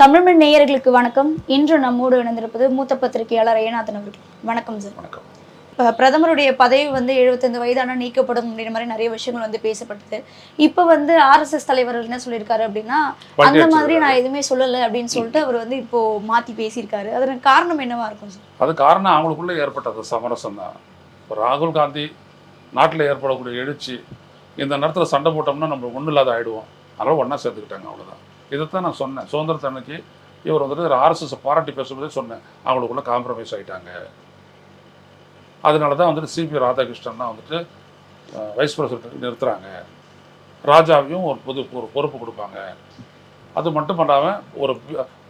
தமிழ்மண் நேயர்களுக்கு வணக்கம். இன்று நம்மோடு இணைந்திருப்பது மூத்த பத்திரிகையாளர் ஏனாதன் அவர்கள். வணக்கம் சார். வணக்கம். இப்ப பிரதமருடைய பதவி வந்து 75 வயதான நீக்கப்படும் அப்படின்ற மாதிரி நிறைய விஷயங்கள் வந்து பேசப்பட்டது. இப்போ வந்து ஆர்எஸ்எஸ் தலைவர் என்ன சொல்லியிருக்காரு அப்படின்னா அந்த மாதிரி நான். எதுவுமே சொல்லலை அப்படின்னு சொல்லிட்டு அவர் வந்து இப்போ மாத்தி பேசியிருக்காரு. அதற்கு காரணம் என்னவா இருக்கும் சார்? அது காரணம் அவங்களுக்குள்ள ஏற்பட்டது. சமரசம் தான். இப்போ ராகுல் காந்தி நாட்டில் ஏற்படக்கூடிய எழுச்சி இந்த நேரத்தில் சண்டை போட்டோம்னா நம்ம ஒன்றும் இல்லாத ஆயிடுவோம். அதனால் ஒன்றா சேர்த்துக்கிட்டாங்க அவ்வளோதான் இதைத்தான் நான் சொன்னேன். சுதந்திர அன்னைக்கு இவர் வந்துட்டு ஆர்எஸ்எஸ் பாராட்டி பேசும்போதே சொன்னேன். அவங்களுக்குள்ள காம்ப்ரமைஸ் ஆகிட்டாங்க அதனால தான் வந்துட்டு சிபி ராதாகிருஷ்ணன் தான் வந்துட்டு வைஸ் பிரசிடென்ட் நிறுத்துகிறாங்க ராஜாவையும் ஒரு பொது ஒரு பொறுப்பு கொடுப்பாங்க. அது மட்டும் பண்ணாமல் ஒரு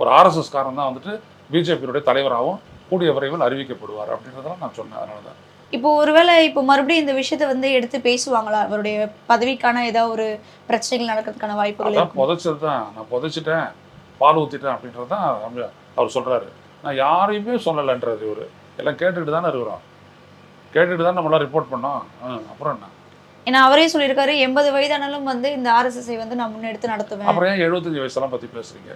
ஒரு ஆர்எஸ்எஸ் காரன் தான் வந்துட்டு பிஜேபியினுடைய தலைவராகவும் கூடிய விரைவில் அறிவிக்கப்படுவார் அப்படின்றதெல்லாம் நான் சொன்னேன். அதனால தான் இப்போ ஒருவேளை இப்போ மறுபடியும் இந்த விஷயத்தை வந்து எடுத்து பேசுவாங்களா? அவருடைய பதவிக்கான ஏதாவது ஒரு பிரச்சனைகள் நடக்கிறதுக்கான வாய்ப்புகள் புதைச்சது தான் நான் புதைச்சிட்டேன். பால் ஊற்றிட்டேன் அப்படின்றது தான் அவர் சொல்கிறாரு நான் யாரையுமே சொல்லலைன்றது இவர். எல்லாம் கேட்டுக்கிட்டு தானே இருக்கிறோம். கேட்டுக்கிட்டு தான் நம்மளாம் ரிப்போர்ட் பண்ணோம். அப்புறம் என்ன? ஏன்னா அவரே சொல்லியிருக்காரு எண்பது வயதானாலும் வந்து இந்த ஆர்எஸ்எஸ்ஐ வந்து நான் முன்னெடுத்து நடத்துவேன். அப்புறம் ஏன் எழுபத்தஞ்சு வயசெல்லாம் பற்றி பேசுறீங்க?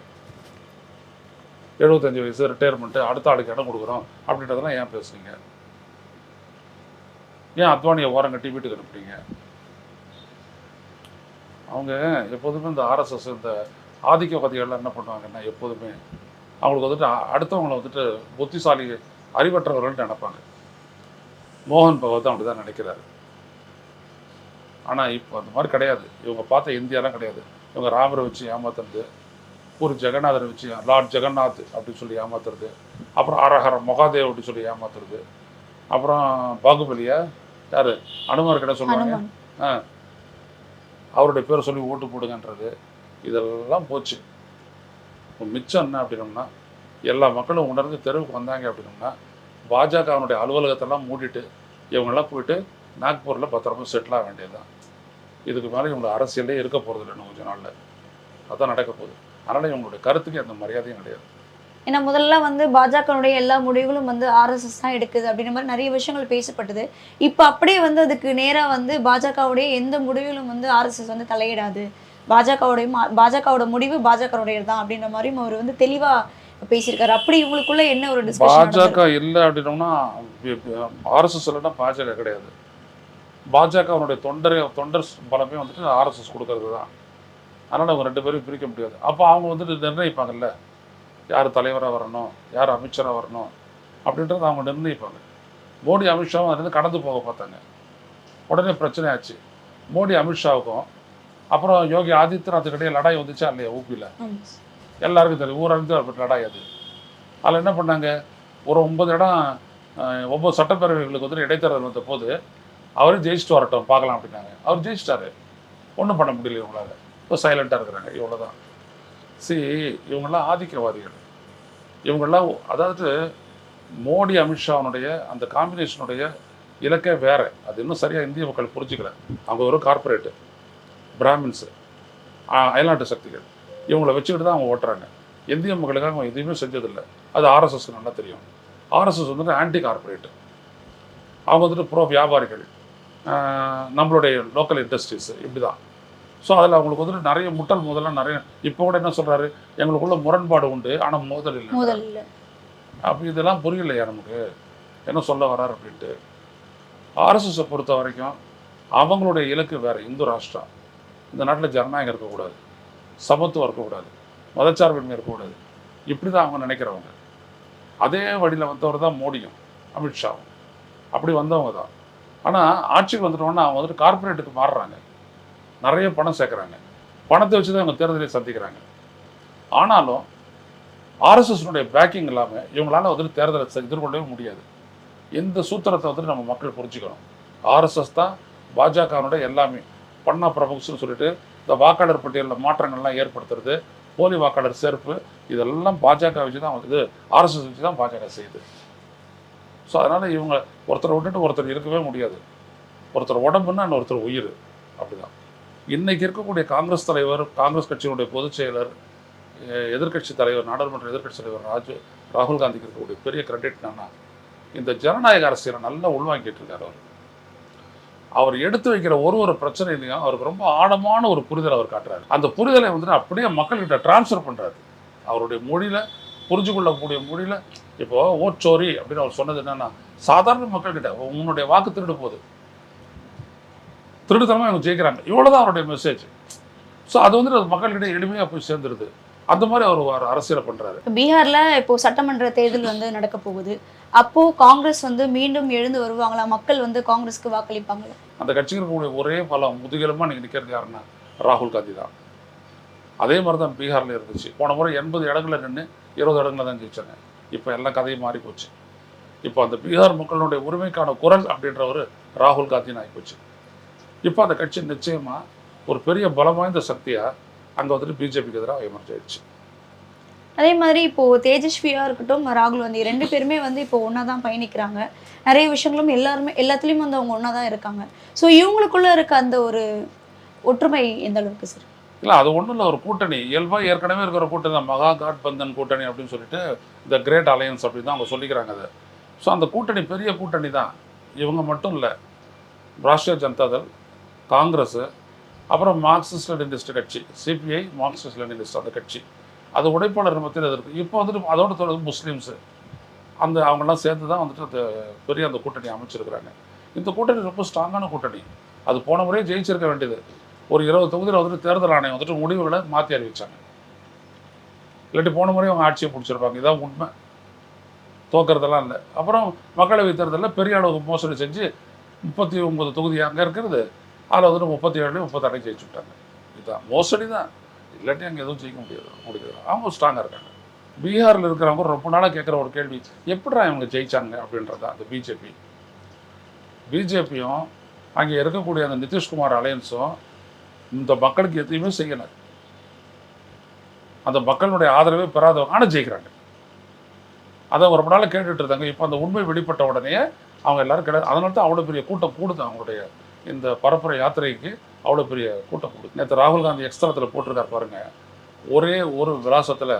எழுபத்தஞ்சு வயசு ரிட்டையர்மெண்ட்டு அடுத்த ஆளுக்கு இடம் கொடுக்குறோம்? அப்படின்றதெல்லாம் ஏன் பேசுறீங்க? ஏன் அத்வானியை ஓரம் கட்டி வீட்டுக்கு அனுப்புறீங்க? அவங்க எப்போதுமே இந்த ஆர்எஸ்எஸ் இந்த ஆதிக்கவாதிகள்லாம் என்ன பண்ணுவாங்கன்னா எப்போதுமே அவங்களுக்கு வந்துட்டு அடுத்தவங்களை வந்துட்டு புத்திசாலி அறிவற்றவர்கள்னு நினைப்பாங்க. மோகன் பகவத் அப்படி தான் நினைக்கிறாரு. ஆனால் இப்போ அந்த மாதிரி கிடையாது. இவங்க பார்த்த இந்தியாலாம் கிடையாது. இவங்க ராமரை வச்சு ஏமாத்துறது ஒரு ஜெகநாதரை வச்சு லார்ட் ஜெகநாத் அப்படின்னு சொல்லி ஏமாத்துறது அப்புறம் அரஹர மொகாதேவ் அப்படின்னு சொல்லி ஏமாத்துறது அப்புறம் பாகுபலியா யார்? அனுமார் கிட்ட சொல்லுவாங்க. ஹனுமான் அவருடைய பேரை சொல்லி ஓட்டு போடுங்கன்றது. இதெல்லாம் போச்சு. மிச்சம் என்ன அப்படின்னோம்னா எல்லா மக்களும் உணர்ந்து தெருவுக்கு வந்தாங்க அப்படின்னோம்னா பாஜகவினுடைய அலுவலகத்தெல்லாம் மூடிட்டு இவங்கெல்லாம் போயிட்டு நாக்பூரில் பத்திரமா செட்டில் ஆக வேண்டியதுதான். இதுக்கு மேலே இவங்க அரசியலே இருக்க போகிறது இல்லை இன்னும் கொஞ்ச நாளில். அதான் நடக்க போகுது. அதனால் இவங்களுடைய கருத்துக்கு எந்த மரியாதையும் கிடையாது. ஏன்னா முதல்ல வந்து பாஜகனுடைய எல்லா முடிவுகளும் வந்து ஆர்எஸ்எஸ் தான் எடுக்குது அப்படின்ற மாதிரி நிறைய விஷயங்கள் பேசப்பட்டது. இப்போ அப்படியே வந்து அதுக்கு நேரா வந்து பாஜகவுடைய எந்த முடிவிலும் வந்து ஆர்எஸ்எஸ் வந்து தலையிடாது. பாஜகவுடைய பாஜகவோட முடிவு பாஜகவுடைய தான் அப்படின்ற மாதிரியும் அவர் வந்து தெளிவா பேசியிருக்காரு. அப்படி இவங்களுக்குள்ள என்ன ஒரு டிஸ்கஷன் பாஜக இல்லை அப்படின்னோம்னா ஆர்எஸ்எஸ் இல்லைன்னா பாஜக கிடையாது. பாஜக அவனுடைய தொண்டர் தொண்டர் பலமே வந்துட்டு ஆர்எஸ்எஸ் கொடுக்கறது தான் அதனால் அவங்க ரெண்டு பேரும் பிரிக்க முடியாது. அப்போ அவங்க வந்துட்டு நிர்ணயிப்பாங்கல்ல? யார் தலைவராக வரணும் யார் அமைச்சராக வரணும் அப்படின்றத அவங்க நிர்ணயிப்பாங்க. மோடி அமித்ஷாவும் அதுலேருந்து கடந்து போக பார்த்தாங்க. உடனே பிரச்சனை ஆச்சு. மோடி அமித்ஷாவுக்கும் அப்புறம் யோகி ஆதித்யநாத் இடையே லடாய் வந்துச்சா இல்லையா ஊபியில் எல்லாருக்கும் தெரியும். ஊரறிந்து அப்படி லடாய் அது. அதில் என்ன பண்ணாங்க? ஒரு ஒன்பது இடம் ஒன்பது சட்டப்பேரவைகளுக்கு வந்து இடைத்தேர்தல் வந்த போது அவரே ஜெயிச்சுட்டு வரட்டும் பார்க்கலாம் அப்படின்னாங்க. அவர் ஜெயிச்சிட்டாரு. ஒன்றும் பண்ண முடியல இவங்களால. இப்போ சைலண்ட்டாக இருக்கிறாங்க. இவ்வளோதான் சி இவங்கெல்லாம் ஆதிக்கவாதிகள். இவங்கெல்லாம் அதாவது மோடி அமித்ஷாவுடைய அந்த காம்பினேஷனுடைய இலக்கே வேறு. அது இன்னும் சரியாக இந்திய மக்கள் புரிஞ்சுக்கல. அவங்க ஒரு கார்ப்பரேட்டு பிராமின்ஸு அயல்நாட்டு சக்திகள். இவங்களை வச்சுக்கிட்டு தான் அவங்க ஓட்டுறாங்க. இந்திய மக்களுக்காக அவங்க எதுவுமே செஞ்சதில்லை. அது ஆர்எஸ்எஸ்க்கு நல்லா தெரியும். ஆர்எஸ்எஸ் வந்துட்டு ஆன்டி கார்பரேட்டு அவங்க வந்துட்டு ப்ரோ வியாபாரிகள். நம்மளுடைய லோக்கல் இண்டஸ்ட்ரீஸு இப்படி தான் ஸோ அதில் அவங்களுக்கு வந்துட்டு நிறைய முட்டல் மோதலாம் நிறைய இப்போ கூட என்ன சொல்கிறாரு எங்களுக்குள்ள முரண்பாடு உண்டு ஆனால் மோதல் இல்லை. முதல் இல்ல. அப்போ இதெல்லாம் புரியலையா நமக்கு? என்ன சொல்ல வரார் அப்படின்ட்டு. ஆர்எஸ்எஸை பொறுத்த வரைக்கும் அவங்களுடைய இலக்கு வேறு இந்து ராஷ்டிரா இந்த நாட்டில் ஜனநாயகம் இருக்கக்கூடாது. சமத்துவம் இருக்கக்கூடாது. மதச்சார்பின்மை இருக்கக்கூடாது. இப்படி தான் அவங்க நினைக்கிறவங்க. அதே வழியில் வந்தவர் தான் மோடியும் அமித்ஷாவும். அப்படி வந்தவங்க தான். ஆனால் ஆட்சிக்கு வந்துட்டோன்னா அவங்க வந்துட்டு கார்ப்பரேட்டுக்கு மாறுறாங்க. நிறைய பணம் சேர்க்குறாங்க. பணத்தை வச்சு தான் அவங்க தேர்தலை சந்திக்கிறாங்க. ஆனாலும் ஆர்எஸ்எஸ்னுடைய பேக்கிங் இல்லாமல் இவங்களால வந்துட்டு தேர்தலை எதிர்கொள்ளவே முடியாது. இந்த சூத்திரத்தை வந்துட்டு நம்ம மக்கள் புரிஞ்சுக்கணும். ஆர்எஸ்எஸ் தான் பாஜகவினுடைய எல்லாமே. பண்ணா பிரபுக்ஸ்னு சொல்லிட்டு இந்த வாக்காளர் பட்டியலில் மாற்றங்கள்லாம் ஏற்படுத்துறது போலி வாக்காளர் சேர்ப்பு இதெல்லாம் பாஜக வச்சு தான் இது ஆர்எஸ்எஸ் வச்சு தான் பாஜக செய்யுது. ஸோ அதனால் இவங்க ஒருத்தரை விட்டுட்டு ஒருத்தர் இருக்கவே முடியாது. ஒருத்தர் உடம்புன்னா இன்னொருத்தர் உயிர். அப்படிதான். இன்றைக்கி இருக்கக்கூடிய காங்கிரஸ் தலைவர் காங்கிரஸ் கட்சியினுடைய பொதுச் செயலர் எதிர்கட்சி தலைவர் நாடாளுமன்ற எதிர்க்கட்சி தலைவர் ராஜு ராகுல் காந்திக்கு இருக்கக்கூடிய பெரிய கிரெடிட் என்னன்னா இந்த ஜனநாயக அரசியலை நல்லா உள்வாங்கிட்டு இருக்கார் அவர். அவர் எடுத்து வைக்கிற ஒரு ஒரு பிரச்சனையிலையும் அவருக்கு ரொம்ப ஆழமான ஒரு புரிதல் அவர் காட்டுறாரு. அந்த புரிதலை வந்து அப்படியே மக்கள்கிட்ட டிரான்ஸ்ஃபர் பண்றாரு. அவருடைய மொழியில் புரிஞ்சு கொள்ளக்கூடிய மொழியில் இப்போ ஓச்சோரி அப்படின்னு அவர் சொன்னது என்னென்னா சாதாரண மக்கள்கிட்ட உன்னுடைய வாக்கு திருடு போகுது. திருடுத்தனமாக இவங்க ஜெயிக்கிறாங்க. இவ்வளோதான் அவருடைய மெசேஜ் ஸோ அது வந்துட்டு அது மக்கள்கிட்ட எளிமையாக போய் சேர்ந்துருது. அந்த மாதிரி அவர் ஒரு அரசியலை பண்ணுறாரு பீகார்ல இப்போ சட்டமன்ற தேர்தல் வந்து நடக்க போகுது. அப்போ காங்கிரஸ் வந்து மீண்டும் எழுந்து வருவாங்களா? மக்கள் வந்து காங்கிரஸ்க்கு வாக்களிப்பாங்களா? அந்த கட்சிக்கு இருக்கக்கூடிய ஒரே பலம் முதுகெலுமாக நீங்கள் நிற்கிறது யாருன்னா? ராகுல் காந்தி தான். அதே மாதிரி தான் பீகாரில் இருந்துச்சு. போன முறை எண்பது இடங்களில் நின்று இருபது இடங்களில் தான் ஜெயிச்சாங்க. இப்போ எல்லாம் கதையும் மாறி போச்சு இப்போ அந்த பீகார் மக்களுடைய உரிமைக்கான குரல் அப்படின்றவர் ராகுல் காந்தின்னு ஆகிப்போச்சு இப்போ அந்த கட்சி நிச்சயமாக ஒரு பெரிய பலம் வாய்ந்த சக்தியாக அங்கே வந்துட்டு பிஜேபிக்கு எதிராக எமர்ஜ் ஆயிடுச்சு அதே மாதிரி இப்போ தேஜஸ்வியா இருக்கட்டும் ராகுல் காந்தி ரெண்டு பேருமே வந்து இப்போ ஒன்றா தான் பயணிக்கிறாங்க. நிறைய விஷயங்களும் எல்லாருமே எல்லாத்துலேயும் வந்து அவங்க ஒன்றா தான் இருக்காங்க. ஸோ இவங்களுக்குள்ள இருக்க அந்த ஒரு ஒற்றுமை எந்த அளவுக்கு சார் இல்லை அது ஒன்றும் இல்லை ஒரு கூட்டணி. இயல்பாக ஏற்கனவே இருக்கிற கூட்டணி தான். மகா காட்பந்தன் கூட்டணி அப்படின்னு சொல்லிட்டு இந்த கிரேட் அலையன்ஸ் அப்படின்னு தான் அவங்க சொல்லிக்கிறாங்க அதை. ஸோ அந்த கூட்டணி பெரிய கூட்டணி தான் இவங்க மட்டும் இல்லை ராஷ்டிரிய ஜனதாதள் காங்கிரஸு அப்புறம் மார்க்சிஸ்ட் லெனினிஸ்ட் கட்சி சிபிஐ மார்க்சிஸ்ட் லெனினிஸ்ட் அந்த கட்சி. அது உடைப்பாளர் மத்தியில் அது இருக்குது இப்போ வந்துட்டு அதோட தொடர்ந்து முஸ்லீம்ஸு. அந்த அவங்கெல்லாம் சேர்ந்து தான் வந்துட்டு அந்த பெரிய அந்த கூட்டணி அமைச்சிருக்கிறாங்க. இந்த கூட்டணி ரொம்ப ஸ்ட்ராங்கான கூட்டணி. அது போன முறையே ஜெயிச்சிருக்க வேண்டியது. ஒரு இருபது தொகுதியில் வந்துட்டு தேர்தல் ஆணையம் வந்துட்டு முடிவுகளை மாற்றி அறிவிச்சாங்க. இல்லாட்டி போன முறையும் அவங்க ஆட்சியை பிடிச்சிருப்பாங்க. இதான் உண்மை. தோக்கிறதெல்லாம் இல்லை. அப்புறம் மக்களவை தேர்தலில் பெரிய அளவு மோசடி செஞ்சு முப்பத்தி ஒன்பது தொகுதி அங்கே இருக்கிறது. அதில் வந்துட்டு முப்பத்தி ஏழு முப்பத்தாறு ஜெயிச்சு விட்டாங்க. இதுதான். மோசடி தான். இல்லாட்டி அங்கே எதுவும் ஜெயிக்க முடியாது. முடியாது. அவங்க ஸ்ட்ராங்காக இருக்காங்க. பீகாரில் இருக்கிறவங்க ரொம்ப நாளாக கேட்குற ஒரு கேள்வி எப்படிடா இவங்க ஜெயிச்சாங்க அப்படின்றது தான். அந்த பிஜேபி பிஜேபியும் அங்கே இருக்கக்கூடிய அந்த நிதிஷ்குமார் அலையன்ஸும் இந்த மக்களுக்கு எதையுமே செய்யலை. அந்த மக்களுடைய ஆதரவே பெறாதவங்க ஆனால் ஜெயிக்கிறாங்க. அதை ரொம்ப நாள் கேட்டுட்டு இருந்தாங்க. இப்போ அந்த உண்மை வெளிப்பட்ட உடனே அவங்க எல்லாரும் கிடையாது அதனால தான் அவ்வளோ பெரிய கூட்டம் கூடுது அவங்களுடைய இந்த பரப்புரை யாத்திரைக்கு அவ்வளோ பெரிய கூட்டம் கூடுது நேற்று ராகுல் காந்தி எக்ஸ்தலத்தில் போட்டிருக்காரு பாருங்க. ஒரே ஒரு விலாசத்தில்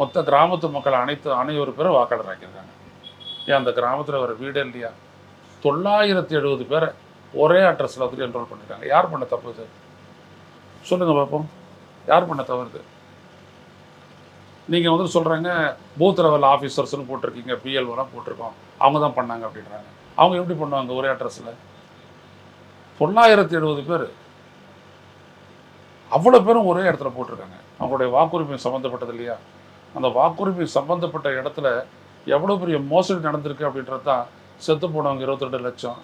மொத்த கிராமத்து மக்கள் அனைத்து அனைவரு பேரும் வாக்காளர் ஆக்கியிருக்காங்க. ஏன் அந்த கிராமத்தில் வர வீடே இல்லையா? தொள்ளாயிரத்தி எழுபது பேரை ஒரே அட்ரஸில் வந்துட்டு என்ரோல் பண்ணியிருக்காங்க யார் பண்ண தப்பு இது? சொல்லுங்கள் பார்ப்போம் யார் பண்ண தவறுது நீங்கள் வந்து சொல்கிறாங்க பூத் லெவல் ஆஃபீஸர்ஸ்னு போட்டிருக்கீங்க பிஎல்ஓலாம் போட்டிருக்கோம். அவங்க தான் பண்ணாங்க அப்படின்றாங்க. அவங்க எப்படி பண்ணுவாங்க ஒரே அட்ரஸில் தொள்ளாயிரத்தி எழுபது பேர். அவ்வளோ பேரும் ஒரே இடத்துல போட்டிருக்காங்க. அவங்களுடைய வாக்குரிமை சம்மந்தப்பட்டது இல்லையா? அந்த வாக்குரிமை சம்மந்தப்பட்ட இடத்துல எவ்வளோ பெரிய மோசடி நடந்திருக்கு அப்படின்றது தான் செத்து போனவங்க இருபத்தெட்டு லட்சம்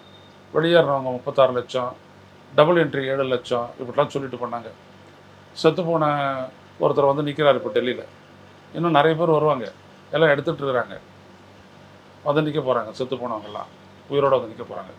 வெளியேறினவங்க முப்பத்தாறு லட்சம் டபுள் என்ட்ரி ஏழு லட்சம் இப்படிலாம் சொல்லிட்டு பண்ணாங்க செத்து போன ஒருத்தர் வந்து நிற்கிறார் இப்போ டெல்லியில். இன்னும் நிறைய பேர் வருவாங்க. எல்லாம் எடுத்துகிட்டு இருக்கிறாங்க. வந்து நிற்க போகிறாங்க செத்து போனவங்கெல்லாம். உயிரோட வந்து நிற்க போகிறாங்க